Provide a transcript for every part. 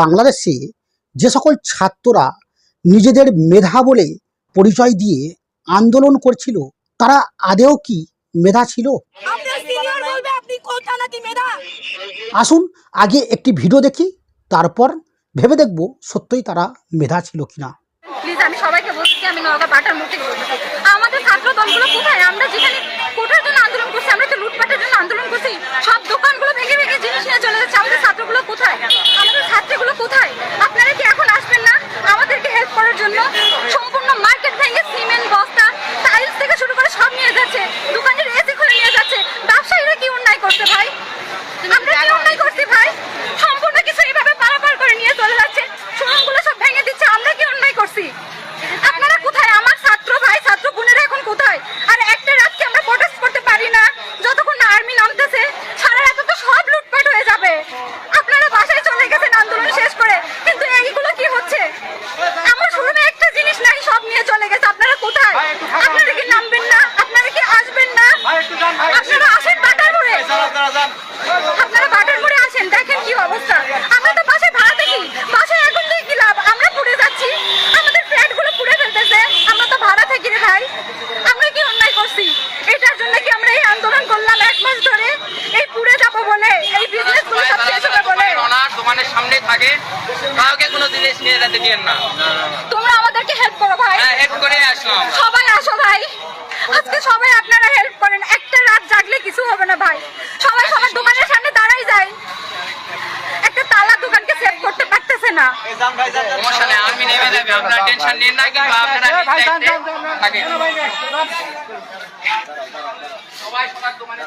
বাংলাদেশে যে সকল ছাত্ররা নিজেদের মেধা বলে পরিচয় দিয়ে আন্দোলন করছিল তারা আদেও কি মেধা ছিল? আসুন আগে একটি ভিডিও দেখি তারপর ভেবে দেখব সত্যই তারা মেধা ছিল কিনা। প্লিজ আমি সবাইকে বলছি আমি নওগাঁ বাটার মুখ থেকে বলছি আমাদের ছাত্র দলগুলো কোথায় আমরা যেখানে কোটার জন্য আন্দোলন করছি আমরা তো লুটপাটের জন্য আন্দোলন করছি সব দোকানগুলো ভেঙে ভেঙে জিনিস নিয়ে চলে যাচ্ছে আমাদের ছাত্রগুলো কোথায় আমাদের ছাত্রগুলো কোথায় আপনারা কি এখন আসবেন না আমাদেরকে হেল্প করার জন্য সম্পূর্ণ মার্কেট ভেঙে সিমেন্ট বস্তা টাইলস থেকে শুরু করে সব নিয়ে যাচ্ছে দোকানের এসি খুলে নিয়ে যাচ্ছে ব্যবসায়ীরা কি অন্যায় করছে ভাই আমরা কি অন্যায় করছি ভাই সম্পূর্ণ কিছু এইভাবে পারাপার করে নিয়ে চলে যাচ্ছে শোরুমগুলো সব ভেঙে দিচ্ছে আমরা কি অন্যায় করছি আপনারা কোথায় আমার ছাত্র ভাই ছাত্র বোনেরা এখন কোথায় আর একটা রাত কি আমরা প্রোটেস্ট করতে পারি না যতক্ষণ না আর্মি নামতেছে সারা রাত তো সব লুটপাট হয়ে যাবে আপনারা বাসায় চলে গেছেন আন্দোলন শেষ করে কিন্তু এইগুলো কি হচ্ছে আমার শোরুমে একটা জিনিস নাই সব নিয়ে চলে গেছে আপনারা কোথায় আপনারা কি নামবেন না আপনারা কি আসবেন না আপনারা আসেন বাটার মোড়ে আপনারা বাটার মোড়ে আসেন দেখেন কি অবস্থা আমরা তো বাসায় ভাড়া থাকি বাসায় এখন থেকে কি লাভ আমরা পুড়ে যাচ্ছি আমাদের ফ্ল্যাটগুলো পুড়ে ফেলতেছে আমরা তো ভাড়া থাকি রে ভাই আমরা কি অন্যায় করছি এটার জন্য কি আমরা এই আন্দোলন করলাম এক মাস ধরে এই পুড়ে যাব বলে এই বিজনেসগুলো সব শেষ হবে বলে ওনার দোকানের সামনে থাকে কাউকে কোনো জিনিস নিয়ে যেতে দিয়েন না। তোমরা আমাদেরকে হেল্প করো ভাই। হ্যাঁ হেড করে আসলাম। সবাই আসো ভাই। আজকে সবাই আপনারা হেল্প করেন। একটা রাত জাগলে কিছু হবে না ভাই। সবাই সবার দোকানের সামনে দাঁড়াই যায়। একটা তালা দোকানকে সেভ করতে পারতেছে না। সমস্যা নেই আর্মি নেমে যাবে। আপনারা টেনশন নিন না কিংবা আপনারা সবাই সবার দোকানে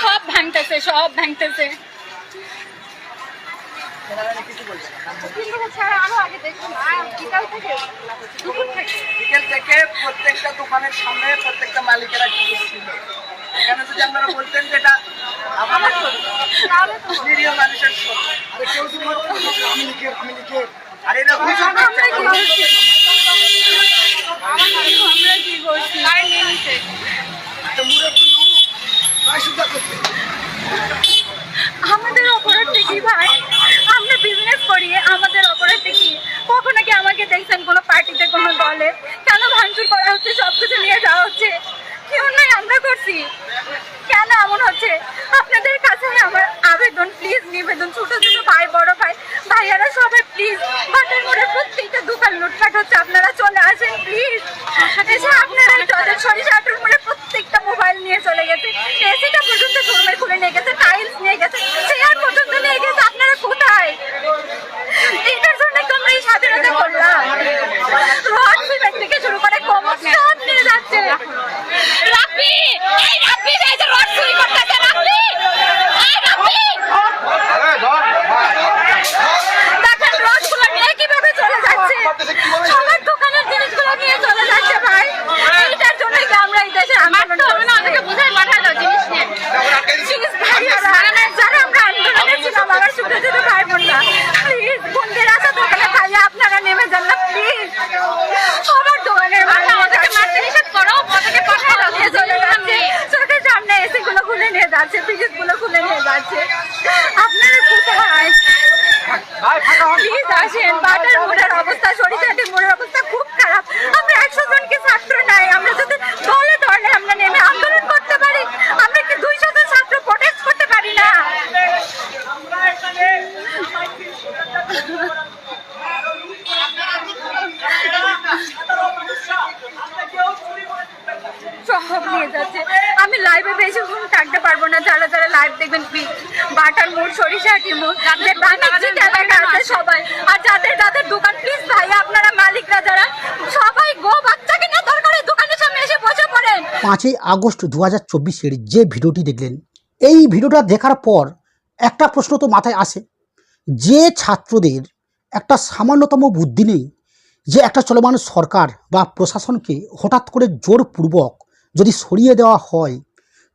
সব ভাঙতেছে সব ভাঙতেছে। আরও আগে দেখুন বিকাল থেকে দুপুর থেকে। বিকেল থেকে প্রত্যেকটা দোকানের সামনে প্রত্যেকটা মালিকেরা কিন্তু ছিল এখানে যদি আপনারা বলতেন যে এটা আমাদের তো নিরীহ মানুষের। আরে কেউ যদি বলতো, আমি লিখে- আমি লিখে। আর এটা আমরা করছে, কি করছি? আমরা কি করছি? একটা মুরব্বী লোক, প্রায় সুদ্ধা করতে। আমাদের অপরাধটা কি ভাই? 李子你本人住在这里吧？আপনারা কোথায় প্লিজ আসেন বাটার মোড়ের অবস্থা সরিষাটি মোড়ের অবস্থা খুব খারাপ। আমরা একশো জনকে ছাত্র নাই আমরা যদি দলে দলে আমরা নেমে আন্দোলন করতে পারি আমরা কি দুইশো জন ছাত্র প্রোটেস্ট করতে পারি না? সব নিয়ে যাচ্ছে। আমি লাইভে বেশিক্ষণ থাকতে পারব না। যারা যারা লাইভ দেখবেন প্লিজ বাটার মোড় সরিষাটির মোড় যাদের বাণিজ্যিক এলাকা আছে সবাই। আর যাদের যাদের দোকান প্লিজ ভাই আপনারা মালিকরা যারা সবাই গো বাচ্চাকে না দরকার দোকানের সামনে এসে বসে পড়েন। পাঁচই আগস্ট দু হাজার চব্বিশের যে ভিডিওটি দেখলেন এই ভিডিওটা দেখার পর একটা প্রশ্ন তো মাথায় আসে। যে ছাত্রদের একটা সামান্যতম বুদ্ধি নেই যে একটা চলমান সরকার বা প্রশাসনকে হঠাৎ করে জোরপূর্বক যদি সরিয়ে দেওয়া হয়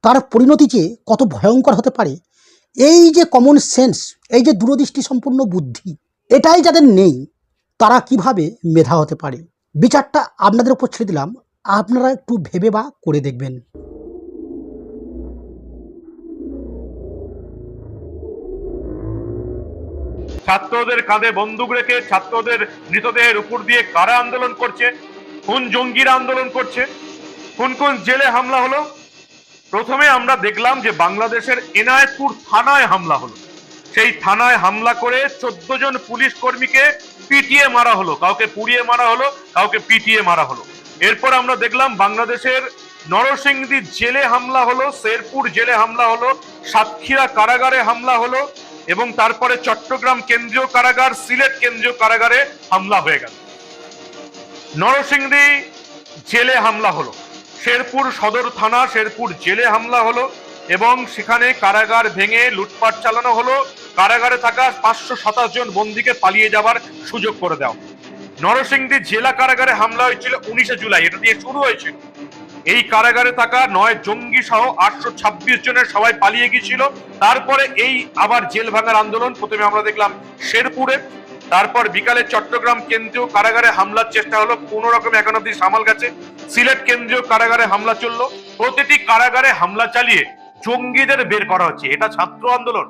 তার পরিণতি যে কত ভয়ঙ্কর হতে পারে, এই যে কমন সেন্স এই যে দূরদৃষ্টি সম্পূর্ণ বুদ্ধি, এটাই যাদের নেই, তারা কীভাবে মেধা হতে পারে? বিচারটা আপনাদের উপর ছেড়ে দিলাম, আপনারা একটু ভেবে বা করে দেখবেন। ছাত্রদের কাঁধে বন্দুক রেখে ছাত্রদের মৃতদেহের উপর দিয়ে কারা আন্দোলন করছে? কোন জঙ্গিরা আন্দোলন করছে? কোন কোন জেলে হামলা হলো? প্রথমে আমরা দেখলাম যে বাংলাদেশের এনায়েতপুর থানায় হামলা হলো। সেই থানায় হামলা করে চোদ্দ জন পুলিশ কর্মীকে পিটিয়ে মারা হলো। কাউকে পুড়িয়ে মারা হলো, কাউকে পিটিয়ে মারা হলো। এরপর আমরা দেখলাম বাংলাদেশের নরসিংদী জেলে হামলা হলো, শেরপুর জেলে হামলা হলো, সাতক্ষীরা কারাগারে হামলা হলো এবং তারপরে চট্টগ্রাম কেন্দ্রীয় কারাগার, সিলেট কেন্দ্রীয় কারাগারে হামলা হয়ে গেল। নরসিংদী জেলে হামলা হলো। শেরপুর সদর থানা, শেরপুর জেলে হামলা হলো এবং সেখানে কারাগার ভেঙে লুটপাট চালানো হলো। কারাগারে থাকা পাঁচশো সাতাশ জন বন্দীকে পালিয়ে যাবার সুযোগ করে দেওয়া। নরসিংদী জেলা কারাগারে হামলা হয়েছিল উনিশে জুলাই, এটা দিয়ে শুরু হয়েছিল। এই কারাগারে থাকা নয় জঙ্গি সহ আটশো ছাব্বিশ জনের সবাই পালিয়ে গিয়েছিল। তারপরে এই আবার জেল ভাঙার আন্দোলন প্রথমে আমরা দেখলাম শেরপুরে। তারপর বিকালে চট্টগ্রাম কেন্দ্রীয় কারাগারে হামলার চেষ্টা হলো। কোন রকম এখন অব্দি সামাল গেছে। সিলেট কেন্দ্রীয় কারাগারে হামলা চলল। প্রতিটি কারাগারে হামলা চালিয়ে জঙ্গিদের বের করা হচ্ছে। এটা ছাত্র আন্দোলন।